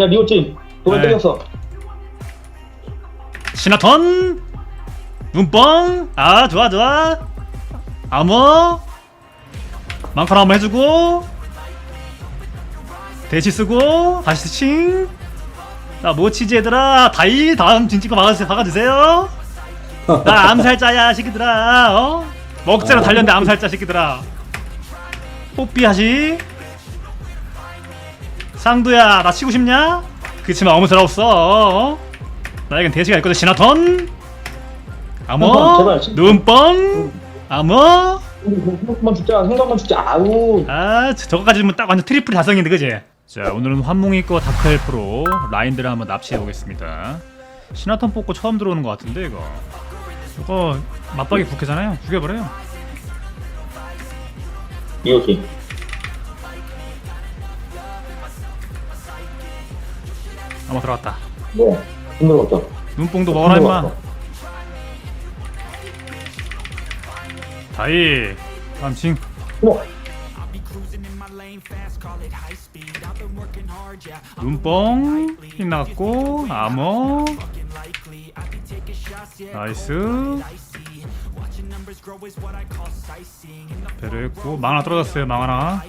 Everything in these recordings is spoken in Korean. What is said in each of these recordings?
야 리오지 도발 네. 때렸어 시나턴. 눈뻥. 아 좋아 좋아. 아머 망카라 한번 해주고. 대시 쓰고. 다시 칭나 모치지 얘들아? 다이 다음 진치고 박아주세요. 박아주세요. 나 암살자야 새끼들아. 어? 먹자로 달렸는데 암살자 새끼들아. 뽀삐 하시 쌍두야 나 치고 싶냐? 그치만 아무 소리 없어. 어? 나에겐 대시가 있거든 시나턴 아머. 눈뻥 아머 생각만 죽자 생각만 죽자. 아우. 아 저- 저거까지 주면 딱 완전 트리플 달성인데 그지? 자 오늘은 환몽이 거 다크헬프로 라인들을 한번 납치해 보겠습니다. 시나턴 뽑고 처음 들어오는 것 같은데 이거. 이거 맞박이 국회잖아요. 죽여버려요. 리오지 아마 들어갔다. 뭐야 힘들었다 눈뽕도 먹어라 임마. 다이 징. 뭐 눈뽕 흰 나갔고 아머 나이스. 배를 했고 망 하나 떨어졌어요 망 하나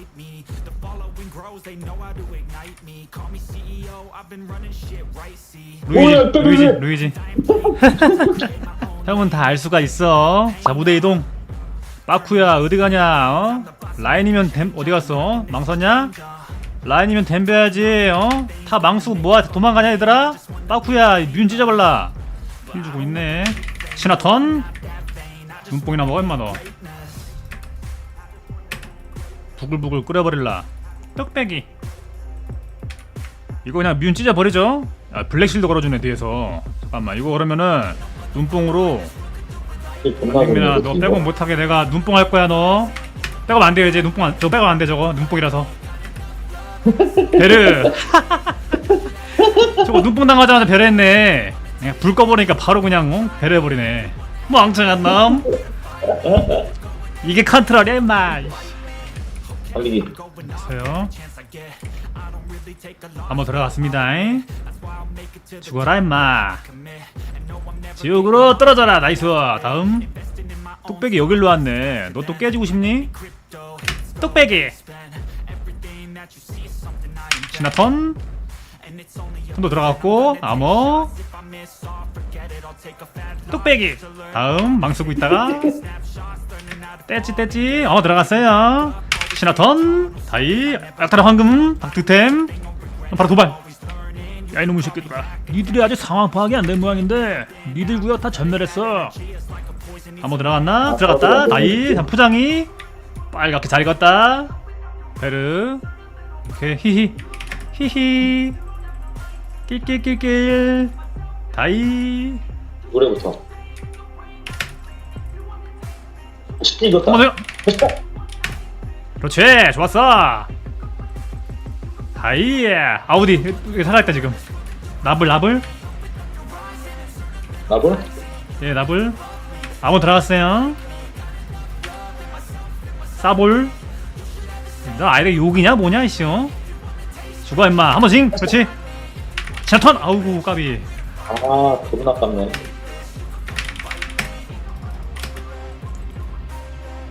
뭐야, 루이지 또 루이지 루이지. 루이지. 형은 다 알 수가 있어. 자 무대 이동 빠쿠야 어디 가냐? 어? 라인이면 댐 어디 갔어? 망 썼냐? 라인이면 댐벼야지 어? 타 망수 뭐야? 도망가냐 얘들아? 빠쿠야 윤 찢어발라 힘 주고 있네. 시나턴? 눈뽕이나 먹어 임마 너. 부글부글 끓여버릴라. 떡배기. 이거 그냥 뮨 찢어버리죠? 아, 블랙실드 걸어주네 뒤에서. 잠깐만 이거 그러면은 눈뽕으로 백민아 너 백업 못하게 내가 눈뽕 할 거야 너. 백업 안 돼요 이제 눈뽕 안, 저 백업 안돼 저거. 눈뽕이라서. 베르 저거 눈뽕 당하자마자 베르 했네. 그냥 불 꺼버리니까 바로 그냥 어? 베르 해버리네. 멍청한 놈 이게 컨트롤이야 임마. 달리기 됐어요 한번 들어갔습니다. 죽어라 임마. 지옥으로 떨어져라 나이스 다음. 뚝배기 여길로 왔네. 너 또 깨지고 싶니? 뚝배기. 시나턴. 턴도 들어갔고 아머 뚝배기. 다음 망 쓰고 있다가 떼찌 떼찌 어 들어갔어요. 시나턴 다이 약탈의 황금 닥트템. 바로 도발. 야 이놈의 새끼들아 니들이 아직 상황 파악이 안 된 모양인데 니들 구역 다 전멸했어. 한번 들어갔나? 들어갔다. 다이 포장이. 빨갛게 잘 익었다. 베르. 오케이 히히. 히히. 낄낄낄낄. 다이. 노래부터 쉽게 이겼다 한번 더 그렇지 좋았어. 다이 아우디 여기 살아있다 지금. 나불 나불 나볼 예 나불 아무 들어갔어요. 싸볼. 너 아이가 욕이냐 뭐냐 이씨 어? 죽어 임마. 한번 징 그렇지. 샤턴. 아우구 까비. 아 겁나 깝네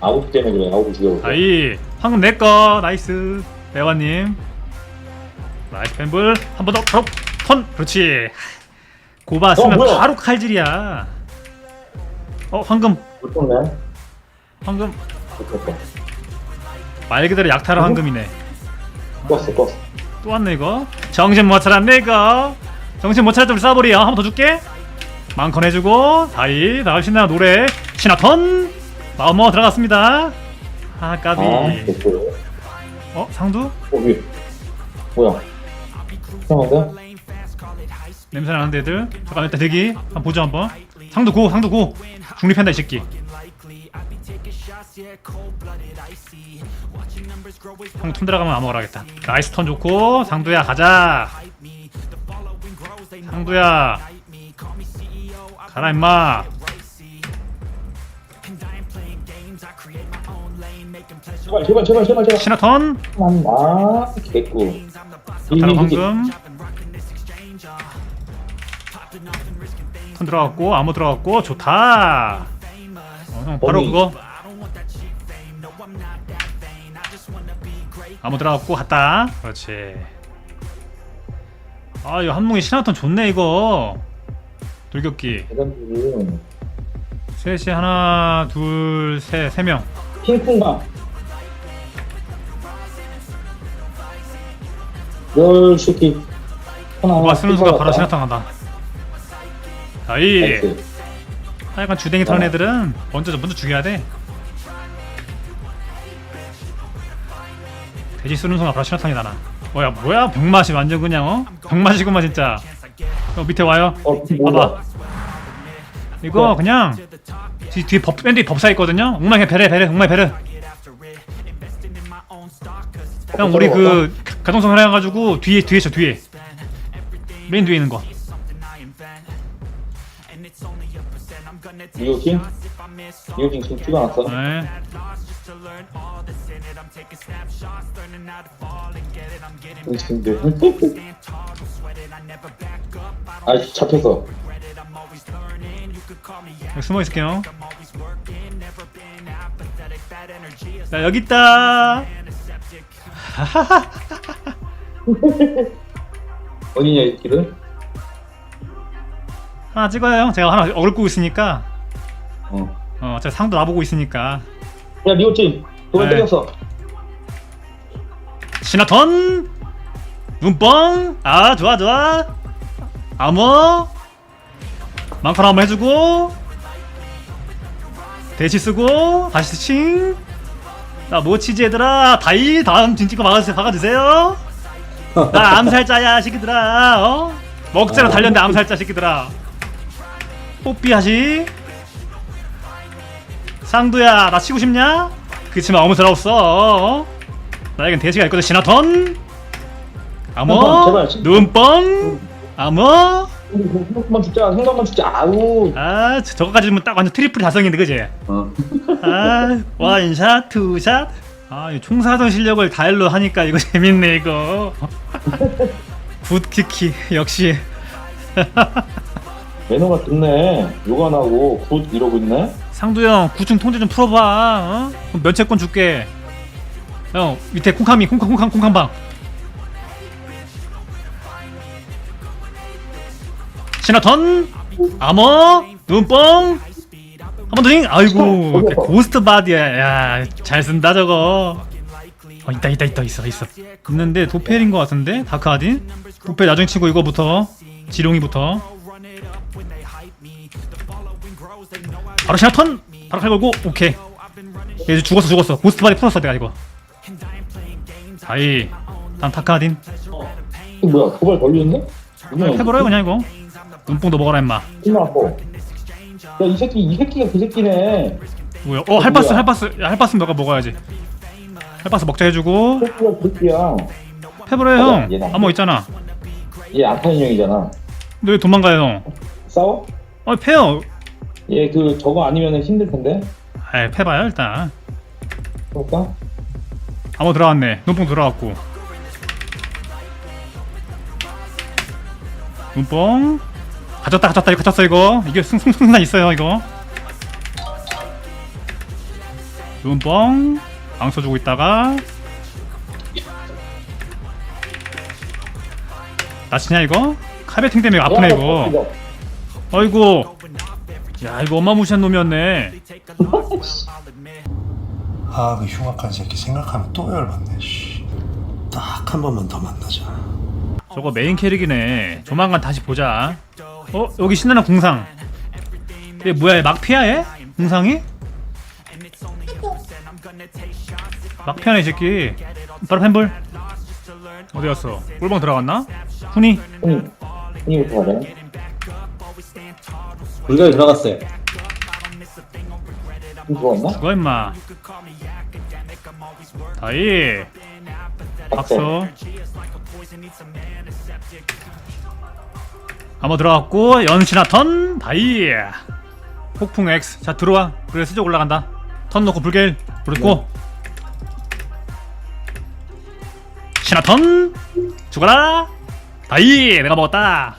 아웃 때문에 그래 아웃 죽여볼게 다이 황금 내꺼 나이스. 대화님. 나이스 펜불 한 번 더. 바로 턴. 그렇지. 고바 쓰면 뭐야? 바로 칼질이야. 어 황금. 못 떴네 황금. 못 떴어 말 그대로 약탈한 어? 황금이네. 떴어 떴어. 또 왔네 이거. 정신 못 차렸네 이거. 정신 못 차렸으면 싸버리야. 한 번 더 줄게. 망컨 해주고. 다이 다음 신나 노래. 시나턴 마음먹어 들어갔습니다. 아 까비. 아어 상두? 어 위. 뭐야? 이상한데? 냄새 나는데 애들. 잠깐 일단 대기. 한번 보자 한번. 상두 고 상두 고. 중립한다 이 새끼. 형턴 들어가면 아무거나 하겠다. 나이스 턴 좋고 상두야 가자. 상두야. 가라 임마 제발 제발 제발 제발 제발. 시나턴. 아 개꿀 다른 황금. 턴 들어갔고 암호 들어갔고 좋다. 어, 형 바로 범위. 그거. 암호 들어갔고 갔다. 그렇지. 아 이거 한뭉이 신화턴 좋네 이거. 돌격기. 대단지. 셋이 하나 둘셋 세명. 핑퐁방. 열 새끼. 하나. 쓰는 수가 바로 신화턴 간다 아이 나이스. 하여간 주댕이 털는 애들은 먼저 먼저 죽여야 돼. 돼지 쓰는 순간 바로 신화탄이 나나. 뭐야 뭐야 병맛이 완전 그냥 어 병맛이구만 진짜. 어 밑에 와요. 어, 뭐야? 봐봐. 이거 그냥 뒤, 뒤에 법 밴드 법사 있거든요. 엉망에 베레 베레 엉망에 베레. 형 우리 그 가- 가동성을 해가지고 뒤에 뒤에 있어 뒤에. 메인 뒤에 있는 거. 리오킹? 리오킹 지금 찍어놨어. 네. 근데. 아이 잡혔어. 여기 숨어 있을게요. 자 여기 있다. 어디냐 이 길은? 하나 찍어요 형. 제가 하나 끄고 있으니까. 어. 어, 제가 상도 나보고 있으니까. 야 리오킹 도발 네. 때렸어. 시나턴 눈뻥 아 좋아 좋아 암호 망카라 한번 해주고 대시 쓰고 다시 칭. 자 모치즈 얘들아? 다이 다음 진찍고 박아주세요. 박아주세요. 나 암살자야 새끼들아. 어? 먹자로 달렸는데 암살자 새끼들아. 뽀삐하시. 쌍두야 나 치고 싶냐? 그치만 아무 소리 없어. 어? 나에겐 대시가 있거든 시나턴 암호. 눈뻥 암호 생각만 죽자. 생각만 죽자. 아우. 아 저- 저거까지 면딱 완전 트리플 달성인데 그지? 어. 아 원샷 투샷 아이 총사선 실력을 다일로 하니까 이거 재밌네 이거 굿키키 역시 매너가 좋네. 요가 나고 굿 이러고 있네. 상두형 구층 통제 좀 풀어봐 어? 그럼 면책권 줄게 형 밑에 콩카미 콩카 콩카 콩칸방 시나턴 아머 눈뻥 한번 더 잉 아이고 그 고스트 바디야. 야 잘 쓴다 저거. 어 있다 있다 있다 있어 있어. 있는데 도펠인 것 같은데? 다크아딘? 도펠 나중에 치고 이거부터 지룡이부터. 바로 시나턴! 바로 칼 걸고 오케이. 얘 죽었어 죽었어. 고스트 바디 풀었어 내가 이거. 다이. 다음 다크아딘. 이거 뭐야? 도발? 그냥 해버려요 그냥 이거 눈뽕도 먹어라 임마 끝나고. 야이 새끼 이 새끼가 그 새끼네. 뭐야 어 할바스 할바스 야, 할바스 너가 먹어야지 할바스 먹자 해주고 새끼가 그 새끼야. 해버려요 형 얘나. 아무 있잖아 얘 안타 인형이잖아. 너 왜 도망가요 형 싸워? 어 패요 얘그 저거 아니면 힘들 텐데. 아이 패봐요 일단 그럴까? 아무 들어왔네 눈뽕 들어왔고 눈뽕 가졌다 가졌다 이거 가졌어 이거 이게 승승승산 있어요 이거 눈뽕 앙서 주고 있다가 나치냐 이거? 카베팅 때문에 아프네 이거 아이고 야 이거 어마무시한 놈이었네 아, 그 흉악한 새끼 생각하면 또 열받네. 씨. 딱한 번만 더 만나자. 저거 메인 캐릭이네. 조만간 다시 보자. 어 여기 신나는 궁상. 얘 뭐야? 얘 막피야 얘? 궁상이? 막피하네 이 새끼. 바로 팬불. 어디 갔어? 꿀방 들어갔나? 훈이? 형이 형이부터 가자. 불가에 들어갔어요. 좀 들어왔나? 죽어 임마. 다이. 박수. 한번 들어갔고 연신아 턴 다이. 폭풍 X. 자 들어와. 그래 수적 올라간다. 턴 넣고 불길 부르고. 신화 턴 죽어라. 다이 내가 먹었다.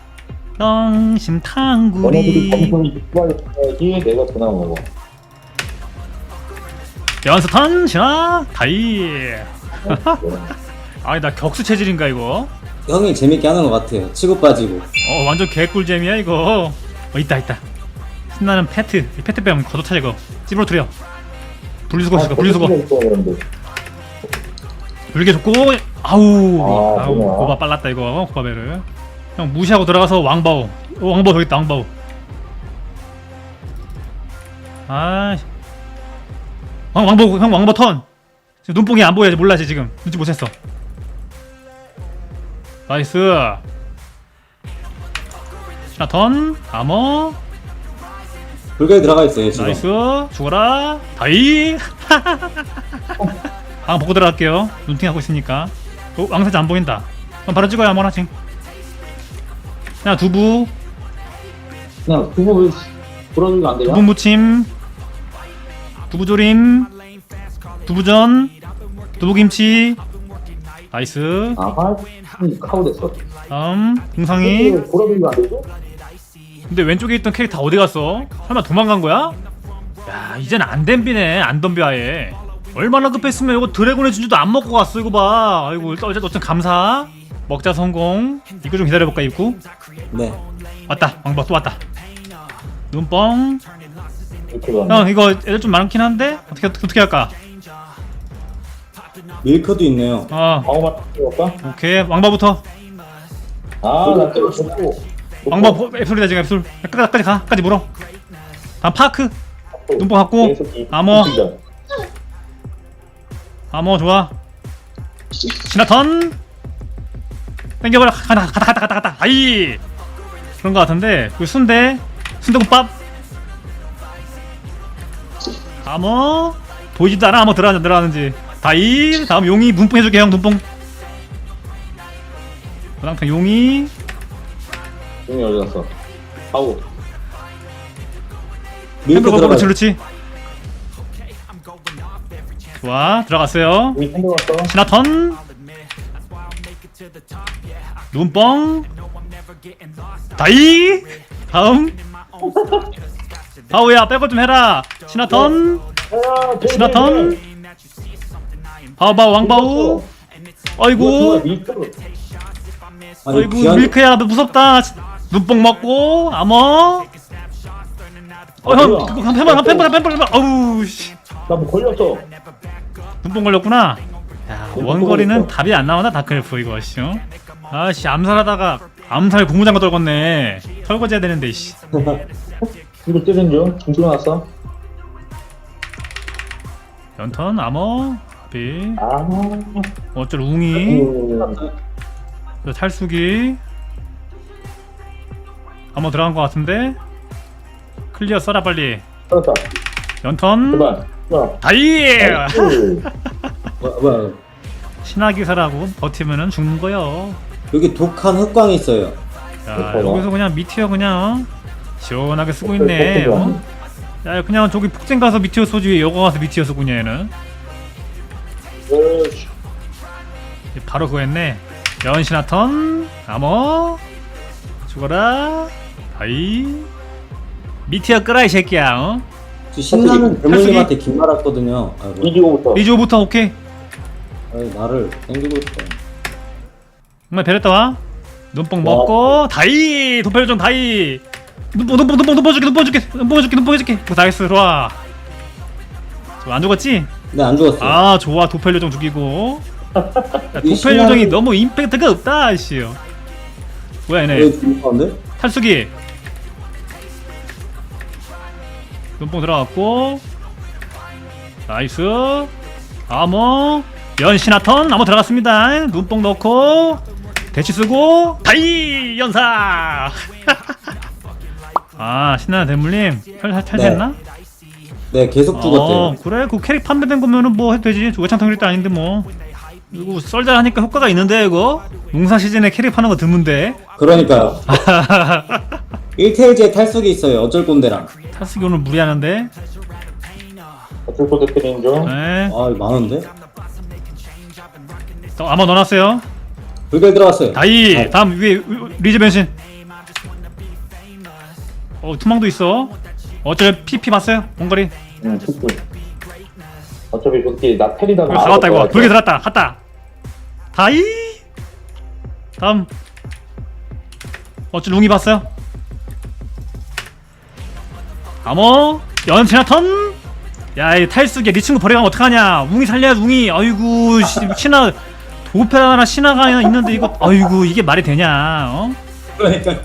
너네들이 내가 먹어 연스턴 신화 다이 아니 나 격수 체질인가 이거 형이 재밌게 하는 것 같아요. 치고 빠지고. 어 완전 개꿀잼이야 이거. 어 있다 있다. 신나는 패트. 이 패트 빼면 걷어차 이거. 찌부러뜨려 분리수거 없을까 분리수거. 불게 좋고 아우. 아, 아우 뭐야. 고바 빨랐다 이거. 고바베를 형 무시하고 들어가서 왕바오. 어, 왕바오 저기 있다 왕바오. 아 왕, 왕바오 형 왕바오 턴. 지금 눈뽕이 안 보여야지 몰라지 지금. 눈치 못 챘어 나이스 자, 턴, 아머, 불결 들어가 있어요, 지금. 나이스, 죽어라, 다이. 방 보고 들어갈게요. 눈팅 하고 있으니까. 어, 왕사자 안 보인다. 그럼 바로 찍어요, 아무나 지금. 자, 두부, 그냥 그거 왜 불어주면 안 되냐? 두부 무침, 두부조림, 두부전, 두부김치. 나이스. 아하 카우 됐어. 다음, 안 되죠? 근데 왼쪽에 있던 캐릭 다 어디 갔어? 설마 도망간 거야? 야 이젠 안 덤비네 안 덤벼 아예. 얼마나 급했으면 이거 드래곤의 진주도 안 먹고 갔어 이거 봐. 아이고 어쨌든 어쨌든 감사. 먹자 성공. 입구 좀 기다려볼까 입구? 네. 왔다 왕바 또 왔다. 눈뻥. 이렇게 형 이거 애들 좀 많긴 한데? 어떻게, 어떻게 할까 밀크도 있네요. 어 방어만 해볼까? 오케이. 왕바부터. 아나 때려 왕바 앱솔이다 지금 앱솔 끝까지 가. 끝까지 물어. 다음 파크. 눈뽕 갖고. 암호. 아뭐 좋아. 시나턴. 땡겨버려. 가다 가다 가다 가다 가다 아이. 그런 거 같은데. 그 순대. 순대국밥. 아뭐 보이지도 않아. 아뭐 들어가는 들어가는지 다이 다음 용이 눈뽕 해줄게 형 눈뽕 그다음 용이. 용이 어디 갔어? 아우 밀크 햄버거 들어가 그렇지 그렇지. 좋아 들어갔어요. 우리 햄버 시나턴. 눈뻥 다이. 다음. 바우야 백업 좀 해라. 시나턴. 아, 시나턴 아, 봐봐 왕바우 아이고. 아이고 밀크야 무섭다. 눈뽕 먹고 아머 어형 한편만 한편만 한편만 어우 씨나뭐 걸렸어. 눈뽕 걸렸구나. 야 원거리는 답이 안 나오나 다크엘프 이거 아시죠 어? 아씨 암살하다가 암살 고무장갑 떨궜네. 설거지해야 되는데 씨. 이거 뜨는 중. 중중 왔어. 연턴 암호. 비 아 어쩔 웅이 음, 저 탈수기 한번 들어간 것 같은데 클리어 써라 빨리 살았다 연턴 다이 음. 뭐, 뭐야. 신화기사라고 버티면은 죽는 거요. 여기 독한 흑광이 있어요. 야 그렇구나. 여기서 그냥 미티어 그냥 시원하게 쓰고 있네. 어? 야 그냥 저기 폭쟁 가서 미티어 쏘지 여거 가서 미티어 있냐 얘는. 바로 그거 했네 연신하턴 아머 죽어라 아이 미티어 끄라 이 새끼야 어? 저 신나는 괴물님한테 긴 말았거든요. 아이고. 이디오부터 리조부터 오케이 아이, 나를 땡기고 있어. 정말 베렸다 와 눈뽕 먹고 다이 도펠정 다이 눈뽕 눈뽕 눈뽕 눈뽕 줄게 눈뽕 줄게 눈뽕 줄게 눈뽕 해줄게 그 나이스 좋아 좋아, 안 죽었지? 근데 안 죽었어. 아 좋아. 도펠 요정 죽이고. 야, 이 도펠 요정이 너무 임팩트가 없다 이씨 뭐야 얘네. 왜 죽었는데? 탈수기. 눈뽕 들어갔고. 나이스. 아머 연신하턴. 아머 들어갔습니다. 눈뽕 넣고. 대치 쓰고. 다이! 연사! 아 신나는 대물님. 탈, 탈, 네. 됐나? 네, 계속 죽었대요. 어 그래 그 캐릭 판매된 거면은 뭐 해도 되지 조개창 일도 아닌데 뭐 이거 썰잘 하니까 효과가 있는데 이거 농사 시즌에 캐릭 파는 거 드문데 그러니까요. 1테일즈에 탈속이 있어요. 어쩔 꼰대랑. 타스기 오늘 무리하는데 어쩔 것 때리는 중네 아, 많은데? 어, 아마 넣어놨어요 불결 들어갔어요. 다이 아, 다음 위에 리즈 변신 어 투망도 있어 어쩔 PP 봤어요? 원거리? 응 어차피 그렇게 나 테리다가 어, 잡았다 이거 돌게 들었다. 갔다. 다이! 다음. 어쩔 룽이 봤어요? 아모 연치나 턴? 야이 탈수기 네 친구 버려가면 어떡하냐? 웅이 살려야지 웅이. 아이고 씨, 신화 도페라나 신화가 있는데 이거 아이고 이게 말이 되냐 어? 그러니까요.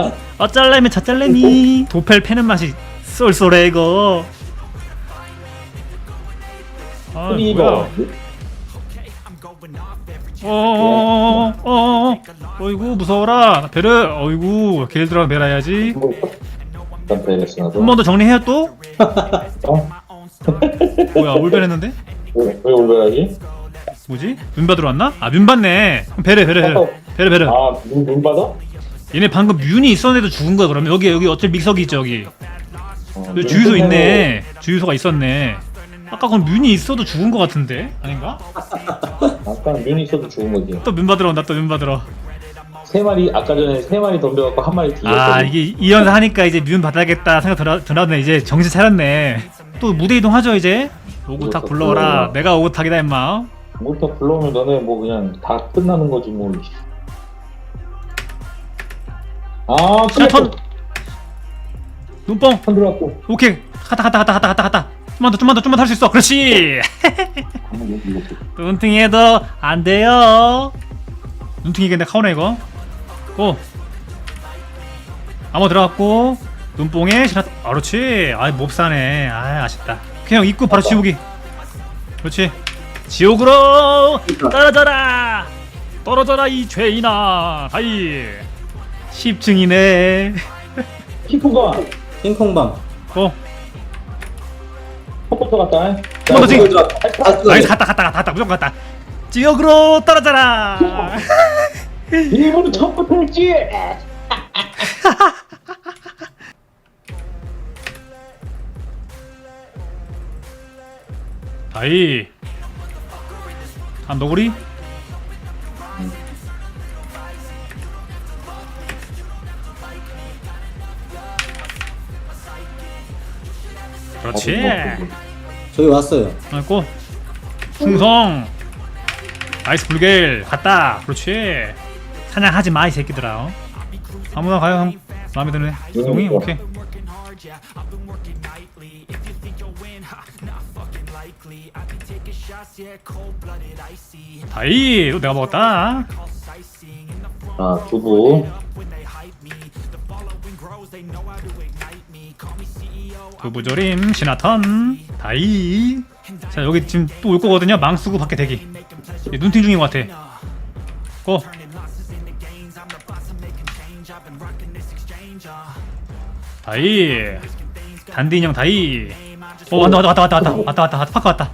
야 어쩔래면 저쩔래니 도펠 패는 맛이 쏠쏠해 이거 아 프리가 뭐야 어어 어어어 어이구 무서워라 나 베르 어이구 길 들어가 베라 해야지 뭐 일단 베레스 나도 한 번 더 정리해요 또? 어? 뭐야 올변 했는데? 왜, 왜 올라야지? 뭐지? 문 받으러 왔나? 아문 받네 그럼 베르 베르 베르 베르 베르 아, 눈, 눈 받아? 얘네 방금 뮤이 있었는데도 죽은 거야 그러면 여기 여기 어차피 믹서기 있죠 여기 어, 여기 주유소 있네 주유소가 있었네 아까 그럼 뮤이 있어도 죽은 거 같은데? 아닌가? 아까 눈이 있어도 죽은 거지. 또문 받으러 온다 또문 받으러 세 마리 아까 전에 세 마리 덤벼갖고 한 마리 뒤에. 아 이게 이 연사 하니까 이제 뮤 받아야겠다 생각 들어, 들었네 이제 정신 차렸네 또 무대 이동하죠 이제 오구탁 불러오라 내가 오구탁이다 임마 모터 불러오면 너네 뭐 그냥 다 끝나는 거지 뭐. 아, 샤턴 눈뽕. 턴 들어갔고. 오케이. 갔다 갔다 갔다 갔다 갔다. 갔다 좀만 더 좀만 더 좀만 더 할 수 있어. 그렇지. 아, 여기 이거. 눈팅이 해도 안 돼요. 눈팅이겠네 카운터 이거. 고. 암호 들어갔고 눈뽕에 신화 아 그렇지. 아이 몹사네. 아 아쉽다. 그냥 입구 바로 지우기. 그렇지. 지옥으로 떨어져라. 떨어져라 이 죄인아. 아이. 10증이네. 키프가 핑퐁방. 고 컵부터 갔다. 한번 더 찍. 아, 나이스 갔다 갔다 갔다 무조건 갔다 지옥으로 떨어져라 일본은 처음부터 했지. 다이 한 너구리 그렇지. 저기 왔어요. 맞고. 충성. 나이스 불길 갔다. 그렇지. 사냥하지 마 이 새끼들아 어? 아무나 가요 형. 마음에 드네. 용이 오케이. 다이 또 내가 먹었다. 아, 두부. 두부조림 시나턴 다이. 자 여기 지금 또 올 거거든요. 망수구 밖에 대기. 얘 눈팅 중인 것 같아. 고. 다이. 단디 인형 다이. 어 왔다 왔다 왔다 왔다 왔다 왔다 왔다 파크 왔다.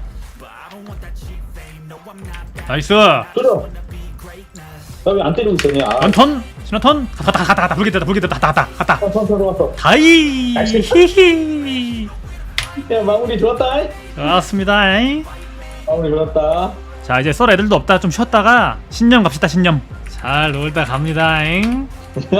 나이스. 때려. 나왜안 때리고 있었냐? 아, 연턴 시나턴. 갔다 갔다 갔다 불게 됐다 불게 됐다. 갔다 갔다 턴, 턴 들어갔어. 다이. 나이스. 히히. 야, 마무리 좋았다. 좋았습니다. 마무리 좋았다. 자 이제 썰 애들도 없다. 좀 쉬었다가 신념 갑시다 신념. 잘 놀다 갑니다. 잉